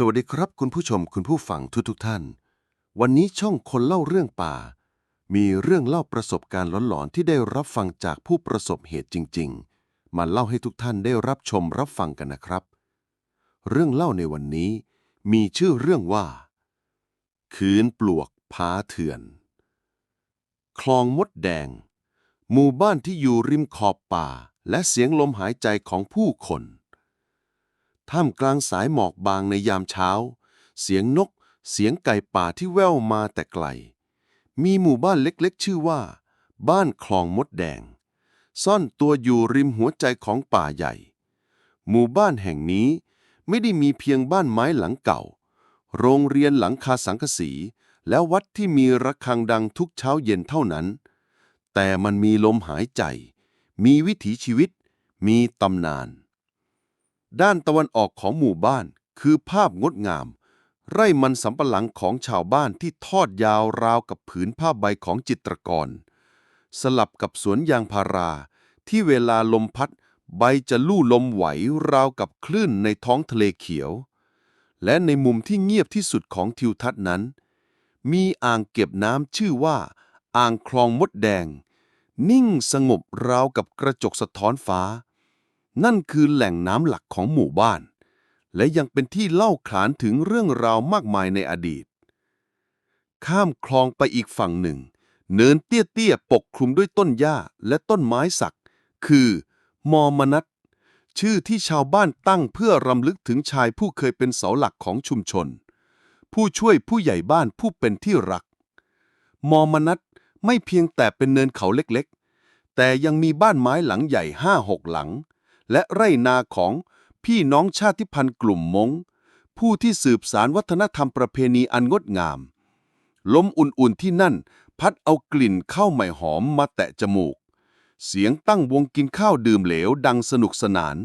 สวัสดีครับคุณผู้ชมคุณผู้ฟังทุกทุกท่าน วันนี้ช่องคนเล่าเรื่องป่า มีเรื่องเล่าประสบการณ์หลอนๆที่ได้รับฟังจากผู้ประสบเหตุจริง ๆ มาเล่าให้ทุกท่านได้รับชมรับฟังกันนะครับ เรื่องเล่าในวันนี้ มีชื่อเรื่องว่า คืนปลวกผาเถื่อน คลองมดแดง หมู่บ้านที่อยู่ริมขอบป่า และเสียงลมหายใจของผู้คน ท่ามกลางสายหมอกบางในยามเช้า เสียงนก เสียงไก่ป่าที่แว่วมาแต่ไกล มีหมู่บ้านเล็กๆ ชื่อว่า บ้านคลองมดแดง ซ่อนตัวอยู่ริมหัวใจของป่าใหญ่ หมู่บ้านแห่งนี้ไม่ได้มีเพียงบ้านไม้หลังเก่า โรงเรียนหลังคาสังกสี และวัดที่มีระฆังดังทุกเช้าเย็นเท่านั้น แต่มันมีลมหายใจ มีวิถีชีวิต มีตำนาน ด้านตะวันออกของหมู่บ้าน คือภาพงดงาม ไร่มันสำปะหลังของชาวบ้านที่ทอดยาวราวกับผืนผ้าใบของจิตรกร สลับกับสวนยางพารา ที่เวลาลมพัด ใบจะลู่ลมไหวราวกับคลื่นในท้องทะเลเขียว และในมุมที่เงียบที่สุดของทิวทัศน์นั้น มีอ่างเก็บน้ำชื่อว่า อ่างคลองมดแดง นิ่งสงบราวกับกระจกสะท้อนฟ้า นั่นคือแหล่งน้ำหลักของหมู่บ้าน และยังเป็นที่เล่าขานถึงเรื่องราวมากมายในอดีต ข้ามคลองไปอีกฝั่งหนึ่ง เนินเตี้ยๆปกคลุมด้วยต้นหญ้าและต้นไม้สัก คือมอมนัตชื่อที่ชาวบ้านตั้งเพื่อรำลึกถึงชายผู้เคยเป็นเสาหลักของชุมชน ผู้ช่วยผู้ใหญ่บ้านผู้เป็นที่รัก มอมนัตไม่เพียงแต่เป็นเนินเขาเล็กๆ แต่ยังมีบ้านไม้หลังใหญ่ห้าหกหลัง และไร่นาของพี่น้องชาติพันธุ์กลุ่มมงผู้ที่สืบสารวัฒนธรรมประเพณีอันงดงาม ลมอุ่นๆที่นั่น พัดเอากลิ่นข้าวใหม่หอมมาแตะจมูก เสียงตั้งวงกินข้าวดื่มเหลวดังสนุกสนาน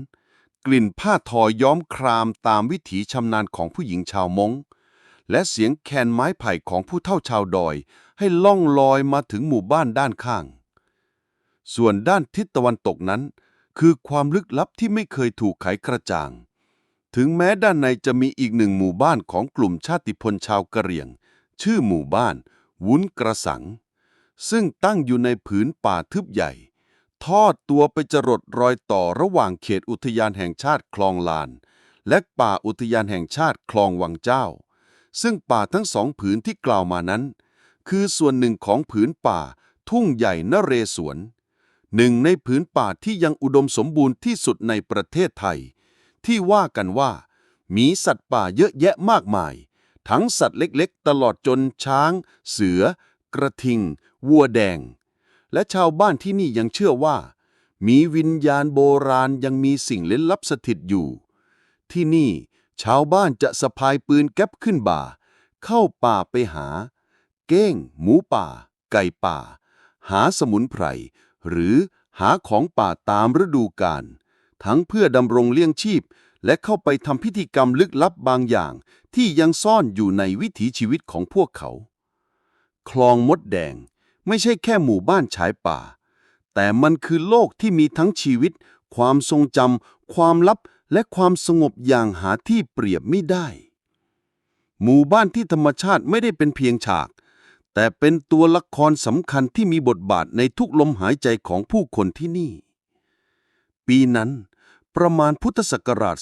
กลิ่นผ้าทอย้อมครามตามวิถีชำนาญของผู้หญิงชาวมงและเสียงแคนไม้ไผ่ของผู้เฒ่าชาวดอย ให้ล่องลอยมาถึงหมู่บ้านด้านข้าง ส่วนด้านทิศตะวันตกนั้น คือความลึกลับที่ไม่เคยถูกไขกระจ่าง ถึงแม้ด้านในจะมีอีกหนึ่งหมู่บ้านของกลุ่มชาติพลชาวกะเหรี่ยง ชื่อหมู่บ้าน วุ้นกระสัง ซึ่งตั้งอยู่ในผืนป่าทึบใหญ่ ทอดตัวไปจรดรอยต่อระหว่างเขตอุทยานแห่งชาติคลองลาน และป่าอุทยานแห่งชาติคลองวังเจ้า ซึ่งป่าทั้งสองผืนที่กล่าวมานั้น คือส่วนหนึ่งของผืนป่าทุ่งใหญ่นเรศวร หนึ่งในผืนป่าที่ยังอุดมสมบูรณ์ที่สุดในประเทศไทย ที่ว่ากันว่า มีสัตว์ป่าเยอะแยะมากมาย ทั้งสัตว์เล็กๆ ตลอดจนช้าง เสือ กระทิง วัวแดง และชาวบ้านที่นี่ยังเชื่อว่า มีวิญญาณโบราณยังมีสิ่งเล้นลับสถิตอยู่ ที่นี่ชาวบ้านจะสะพายปืนแก๊ปขึ้นบ่า เข้าป่าไปหา เก้ง หมูป่า ไก่ป่า หาสมุนไพร หรือหาของป่าตามฤดูกาลทั้งเพื่อดำรงเลี้ยงชีพ และเข้าไปทำพิธีกรรมลึกลับบางอย่าง ที่ยังซ่อนอยู่ในวิถีชีวิตของพวกเขา คลองมดแดงไม่ใช่แค่หมู่บ้านฉายป่า แต่มันคือโลกที่มีทั้งชีวิต ความทรงจำความลับและความสงบอย่างหาที่เปรียบไม่ได้ หมู่บ้านที่ธรรมชาติไม่ได้เป็นเพียงฉาก แต่เป็นตัวละครสำคัญที่มีบทบาทในทุกลมหายใจของผู้คนที่นี่ ปีนั้น ประมาณพุทธศักราช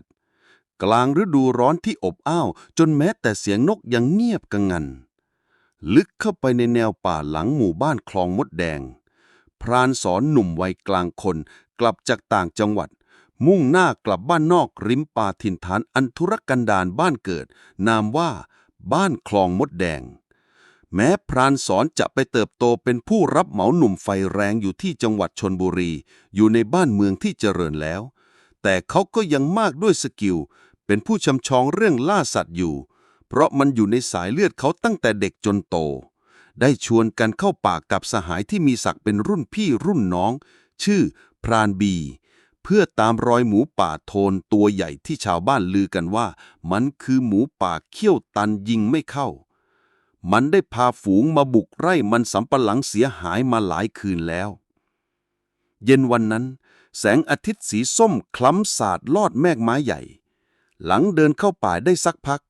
2558 กลางฤดูร้อนที่อบอ้าวจนแม้แต่เสียงนกยังเงียบกังงัน ลึกเข้าไปในแนวป่าหลังหมู่บ้านคลองมดแดง พรานสอนหนุ่มวัยกลางคนกลับจากต่างจังหวัด มุ่งหน้ากลับบ้านนอกริมป่าถิ่นฐานอันธุรกันดารบ้านเกิด นามว่า บ้านคลองมดแดง แม้พรานสอนจะไปเติบโตเป็นผู้รับเหมาหนุ่มไฟแรงอยู่ที่จังหวัดชนบุรี อยู่ในบ้านเมืองที่เจริญแล้ว แต่เขาก็ยังมากด้วยสกิล เป็นผู้ชำชองเรื่องล่าสัตว์อยู่ เพราะมันอยู่ในสายเลือดเขาตั้งแต่เด็กจนโต ได้ชวนกันเข้าป่ากับสหายที่มีศักดิ์เป็นรุ่นพี่รุ่นน้อง ชื่อพรานบี เพื่อตามรอยหมูป่าโทนตัวใหญ่ที่ชาวบ้านลือกันว่า มันคือหมูป่าเขี้ยวตันยิงไม่เข้า มันได้พาฝูงมาบุกไร่มันสำปะหลังเสียหายมาหลายคืนแล้ว เย็นวันนั้น แสงอาทิตย์สีส้มคล้ำสาดลอดแมกไม้ใหญ่ หลังเดินเข้าป่าได้สักพัก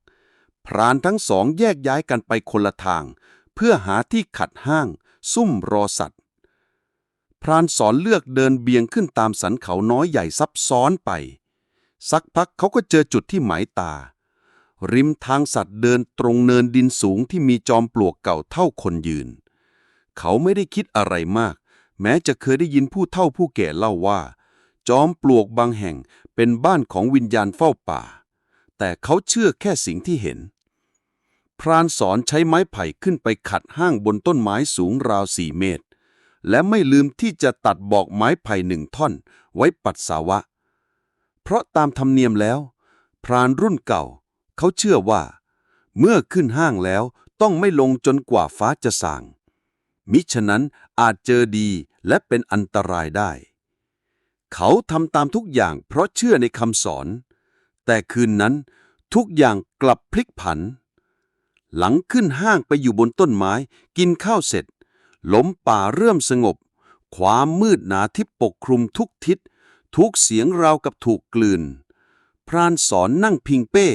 พรานทั้งสองแยกย้ายกันไปคนละทาง เพื่อหาที่ขัดห้าง ซุ่มรอสัตว์ พรานสอนเลือกเดินเบียงขึ้นตามสันเขาน้อยใหญ่ซับซ้อนไป สักพักเขาก็เจอจุดที่หมายตา ริมทางสัตว์เดินตรงเนินดินสูงที่มีจอมปลวกเก่าเท่าคนยืน เขาไม่ได้คิดอะไรมาก แม้จะเคยได้ยินผู้เฒ่าผู้แก่เล่าว่า จอมปลวกบางแห่งเป็นบ้านของวิญญาณเฝ้าป่า แต่เขาเชื่อแค่สิ่งที่เห็น พรานสอนใช้ไม้ไผ่ขึ้นไปขัดห้างบนต้นไม้สูงราวสี่เมตร และไม่ลืมที่จะตัดบอกไม้ไผ่หนึ่งท่อน ไว้ปัดสาวะ เพราะตามธรรมเนียมแล้ว พรานรุ่นเก่า เขาเชื่อว่า เมื่อขึ้นห้างแล้วต้องไม่ลงจนกว่าฟ้าจะสาง มิฉะนั้นอาจเจอดีและเป็นอันตรายได้ เขาทำตามทุกอย่างเพราะเชื่อในคำสอน แต่คืนนั้นทุกอย่างกลับพลิกผัน หลังขึ้นห้างไปอยู่บนต้นไม้กินข้าวเสร็จ ลมป่าเริ่มสงบ ความมืดหนาที่ปกคลุมทุกทิศ ทุกเสียงราวกับถูกกลืน พรานสอนนั่งพิงเป้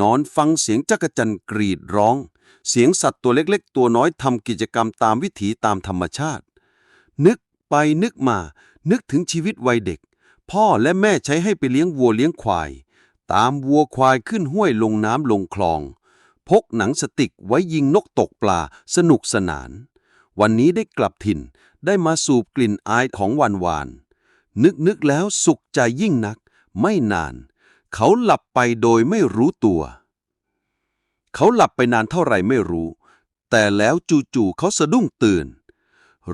นอนฟังเสียงจักจั่นกรีดร้อง เสียงสัตว์ตัวเล็กๆ ตัวน้อยทำกิจกรรมตามวิถีตามธรรมชาติ นึกไปนึกมา นึกถึงชีวิตวัยเด็ก พ่อและแม่ใช้ให้ไปเลี้ยงวัวเลี้ยงควาย ตามวัวควายขึ้นห้วยลงน้ำลงคลอง พกหนังสติกไว้ยิงนกตกปลาสนุกสนาน วันนี้ได้กลับถิ่น ได้มาสูบกลิ่นอายของวันวาน นึกนึกแล้วสุขใจยิ่งนัก ไม่นาน เขาหลับไปโดยไม่รู้ตัว เขาหลับไปนานเท่าไหร่ไม่รู้ แต่แล้วจู่ๆเขาสะดุ้งตื่น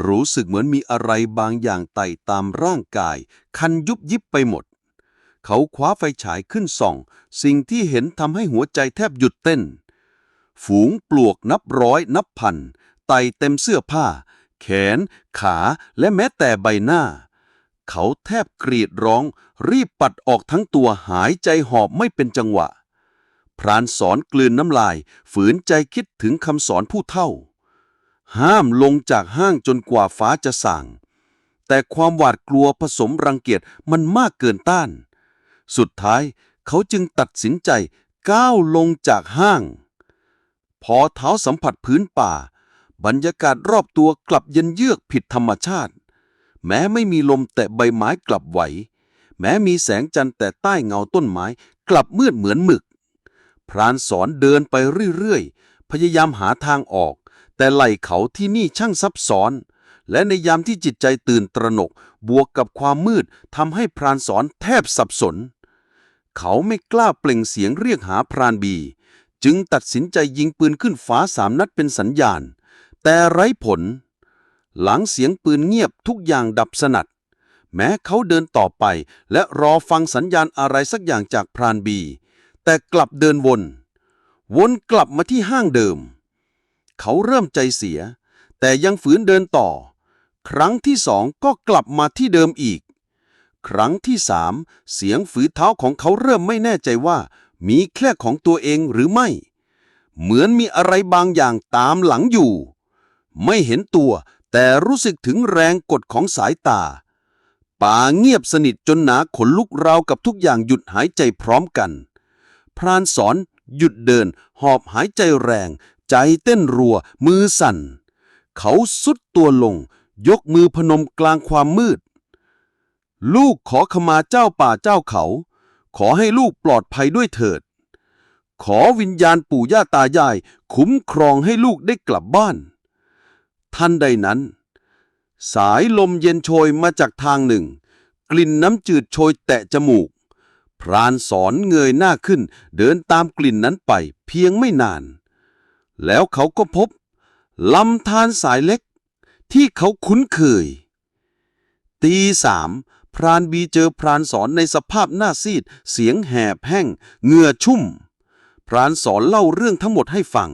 รู้สึกเหมือนมีอะไรบางอย่างไต่ตามร่างกาย คันยุบยิบไปหมด เขาคว้าไฟฉายขึ้นส่อง สิ่งที่เห็นทำให้หัวใจแทบหยุดเต้น ฝูงปลวกนับร้อยนับพัน ไตเต็มเสื้อผ้า แขน ขาและแม้แต่ใบหน้า เขาแทบกรีดร้อง รีบปัดออกทั้งตัวหายใจหอบไม่เป็นจังหวะ พรานสอนกลืนน้ำลาย ฝืนใจคิดถึงคำสอนผู้เท่า ห้ามลงจากห้างจนกว่าฟ้าจะส่างแต่ความหวาดกลัวผสมรังเกียจมันมากเกินต้าน สุดท้ายเขาจึงตัดสินใจก้าวลงจากห้าง พอเท้าสัมผัสพื้นป่า บรรยากาศรอบตัวกลับเย็นเยือกผิดธรรมชาติ แม้ไม่มีลมแต่ใบไม้กลับไหว แม้มีแสงจันทร์แต่ใต้เงาต้นไม้กลับมืดเหมือนหมึก พรานสอนเดินไปเรื่อยๆ พยายามหาทางออก แต่ไหล่เขาที่นี่ช่างซับซ้อน และในยามที่จิตใจตื่นตระหนก บวกกับความมืดทำให้พรานสอนแทบสับสน เขาไม่กล้าเปล่งเสียงเรียกหาพรานบี จึงตัดสินใจยิงปืนขึ้นฟ้าสามนัดเป็นสัญญาณ แต่ไร้ผล หลังเสียงปืนเงียบทุกอย่างดับสนัด แม้เขาเดินต่อไป และรอฟังสัญญาณอะไรสักอย่างจากพรานบี แต่กลับเดินวน วนกลับมาที่ห้างเดิม เขาเริ่มใจเสีย แต่ยังฝืนเดินต่อ ครั้งที่สองก็กลับมาที่เดิมอีก ครั้งที่สามเสียงฝืนเท้าของเขาเริ่มไม่แน่ใจว่า มีแค่ของตัวเองหรือไม่ เหมือนมีอะไรบางอย่างตามหลังอยู่ ไม่เห็นตัว แต่รู้สึกถึงแรงกดของสายตา ป่าเงียบสนิทจนหนาขนลุกราวกับทุกอย่างหยุดหายใจพร้อมกัน พรานสอนหยุดเดิน หอบหายใจแรง ใจเต้นรัว มือสั่น เขาสุดตัวลง ยกมือพนมกลางความมืด ลูกขอขมาเจ้าป่าเจ้าเขา ขอให้ลูกปลอดภัยด้วยเถิด ขอวิญญาณปู่ย่าตายาย คุ้มครองให้ลูกได้กลับบ้าน ทันใดนั้น สายลมเย็นโชยมาจากทางหนึ่ง กลิ่นน้ำจืดโชยแตะจมูก พรานสอนเงยหน้าขึ้น เดินตามกลิ่นนั้นไปเพียงไม่นาน แล้วเขาก็พบลำธารสายเล็ก ที่เขาคุ้นเคย ตีสามพรานบีเจอพรานสอนในสภาพหน้าซีด เสียงแหบแห้ง เหงื่อชุ่ม พรานสอนเล่าเรื่องทั้งหมดให้ฟัง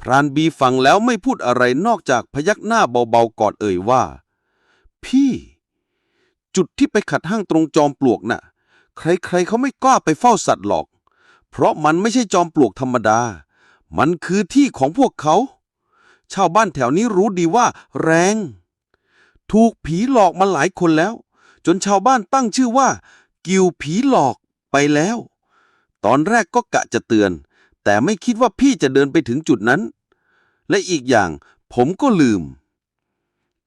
พรานบีฟังแล้วไม่พูดอะไรนอกจากพยักหน้าเบาๆกอดเอ่ยว่า พี่ จุดที่ไปขัดห้างตรงจอมปลวกน่ะ ใครๆเขาไม่กล้าไปเฝ้าสัตว์หรอก เพราะมันไม่ใช่จอมปลวกธรรมดา มันคือที่ของพวกเขา ชาวบ้านแถวนี้รู้ดีว่า แรง ถูกผีหลอกมาหลายคนแล้ว จนชาวบ้านตั้งชื่อว่า กิวผีหลอกไปแล้ว ตอนแรกก็กะจะเตือน แต่ไม่คิดว่าพี่จะเดินไปถึงจุดนั้น และอีกอย่างผมก็ลืม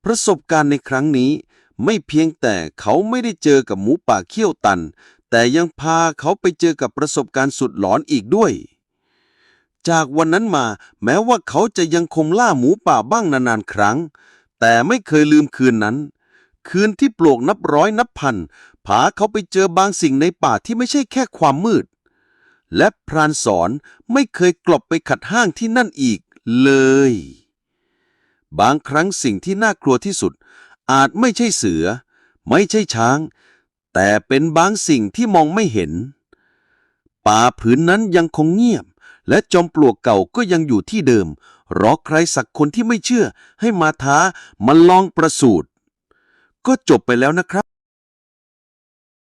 ประสบการณ์ในครั้งนี้ ไม่เพียงแต่เขาไม่ได้เจอกับหมูป่าเขี้ยวตัน แต่ยังพาเขาไปเจอกับประสบการณ์สุดหลอนอีกด้วย จากวันนั้นมาแม้ว่าเขาจะยังคงล่าหมูป่าบ้างนานๆครั้ง แต่ไม่เคยลืมคืนนั้น คืนที่ปลวกนับร้อยนับพัน พาเขาไปเจอบางสิ่งในป่าที่ไม่ใช่แค่ความมืด และพรานสอนไม่เคยกลบไปขัดห้างที่นั่นอีกเลย บางครั้งสิ่งที่น่ากลัวที่สุด อาจไม่ใช่เสือ ไม่ใช่ช้าง แต่เป็นบางสิ่งที่มองไม่เห็น ป่าผืนนั้นยังคงเงียบ และจอมปลวกเก่าก็ยังอยู่ที่เดิม รอใครสักคนที่ไม่เชื่อให้มาท้ามาลองประสูตรก็จบไปแล้วนะครับ